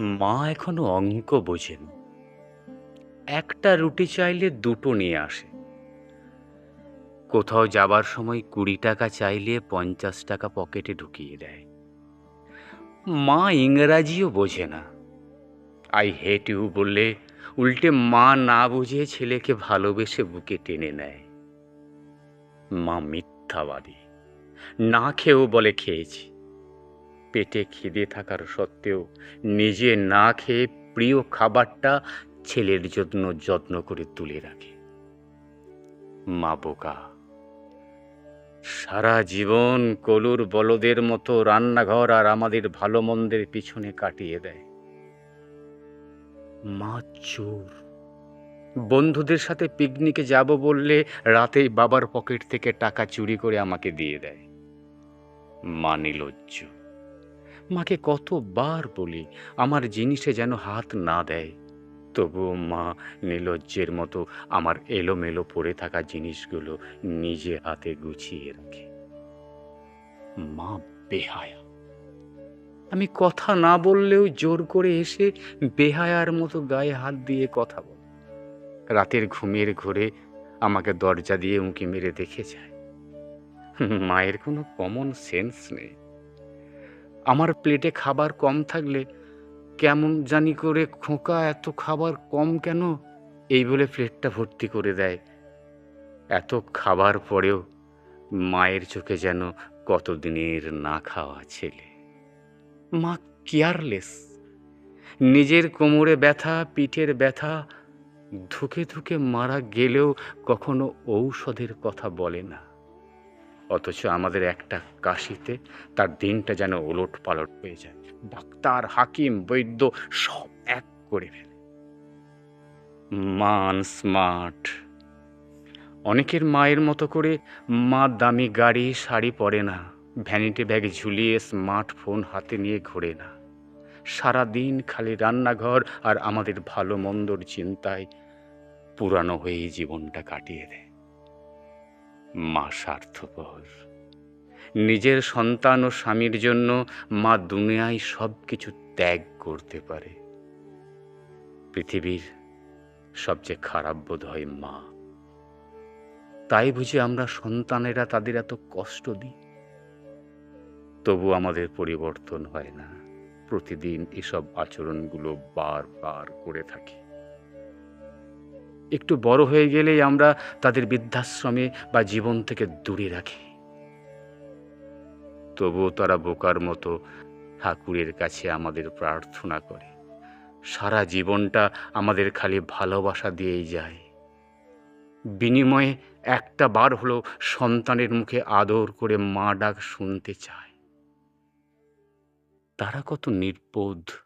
মা এখনও অঙ্ক বোঝেন। একটা রুটি চাইলে দুটো নিয়ে আসে। কোথাও যাবার সময় কুড়ি টাকা চাইলে পঞ্চাশ টাকা পকেটে ঢুকিয়ে দেয়। মা ইংরাজিও বোঝে না। আই হেট ইউ বললে উল্টে মা না বুঝে ছেলেকে ভালোবেসে বুকে টেনে নেয়। মা মিথ্যাবাদী। না খেয়েও বলে খেয়েছি। পেটে খিদে থাকার সত্ত্বেও নিজে না খেয়ে প্রিয় খাবারটা ছেলের জন্য যত্ন করে তুলে রাখে। মা বোকা, সারা জীবন কলুর বলদের মতো রান্নাঘর আর আমাদের ভালো মন্দের পিছনে কাটিয়ে দেয়। মা চোর, বন্ধুদের সাথে পিকনিকে যাব বললে রাতেই বাবার পকেট থেকে টাকা চুরি করে আমাকে দিয়ে দেয়। মা নির্লজ্জ মাকে কতবার বলি, আমার জিনিসে যেন হাত না দেয়। তবুও মা নির্লজ্জের মতো আমার এলোমেলো পড়ে থাকা জিনিসগুলো নিজে হাতে গুছিয়ে রাখে। মা বেহায়া। আমি কথা না বললেও জোর করে এসে বেহায়ার মতো গায়ে হাত দিয়ে কথা বলে। রাতের ঘুমের ঘোরে আমাকে দরজা দিয়ে উঁকি মেরে দেখে যায়। মায়ের কোনো কমন সেন্স নেই। আমার প্লেটে খাবার কম থাকলে কেমন জানি করে খোঁকা, এত খাবার কম কেন? এই বলে প্লেটটা ভর্তি করে দেয়। এত খাবার পরেও মায়ের চোখে যেন কতদিনের না খাওয়া ছেলে। মা কেয়ারলেস। নিজের কোমরে ব্যথা, পিঠের ব্যথা, ধুকে ধুকে মারা গেলেও কখনো ঔষধের কথা বলে না। অথচ আমাদের একটা কাশিতে তার দিনটা যেন ওলট পালট হয়ে যায়। ডাক্তার, হাকিম, বৈদ্য সব এক করে ফেলে। মান স্মার্ট। অনেকের মায়ের মতো করে মা দামি গাড়ি, শাড়ি পরে না, ভ্যানিটি ব্যাগে ঝুলিয়ে স্মার্টফোন হাতে নিয়ে ঘোরে না। সারা দিন খালি রান্নাঘর আর আমাদের ভালো মন্দর চিন্তায় পুরানো হয়ে জীবনটা কাটিয়ে দেয়। মা স্বার্থপর। নিজের সন্তান ও স্বামীর জন্য মা দুনিয়ায় সব কিছু ত্যাগ করতে পারে। পৃথিবীর সবচেয়ে খারাপ বোধ হয় মা। তাই বুঝে আমরা সন্তানেরা তাদের এত কষ্ট দিই? তবু আমাদের পরিবর্তন হয় না। প্রতিদিন এসব আচরণগুলো বারবার করে থাকি। একটু বড় হয়ে গেলেই আমরা তাদের বৃদ্ধাশ্রমে বা জীবন থেকে দূরে রাখি। তবুও তারা বোকার মতো ঠাকুরের কাছে আমাদের প্রার্থনা করে। সারা জীবনটা আমাদের খালি ভালোবাসা দিয়েই যায়। বিনিময়ে একটা বার হলো সন্তানের মুখে আদর করে মা ডাক শুনতে চায়। তারা কত নির্বোধ।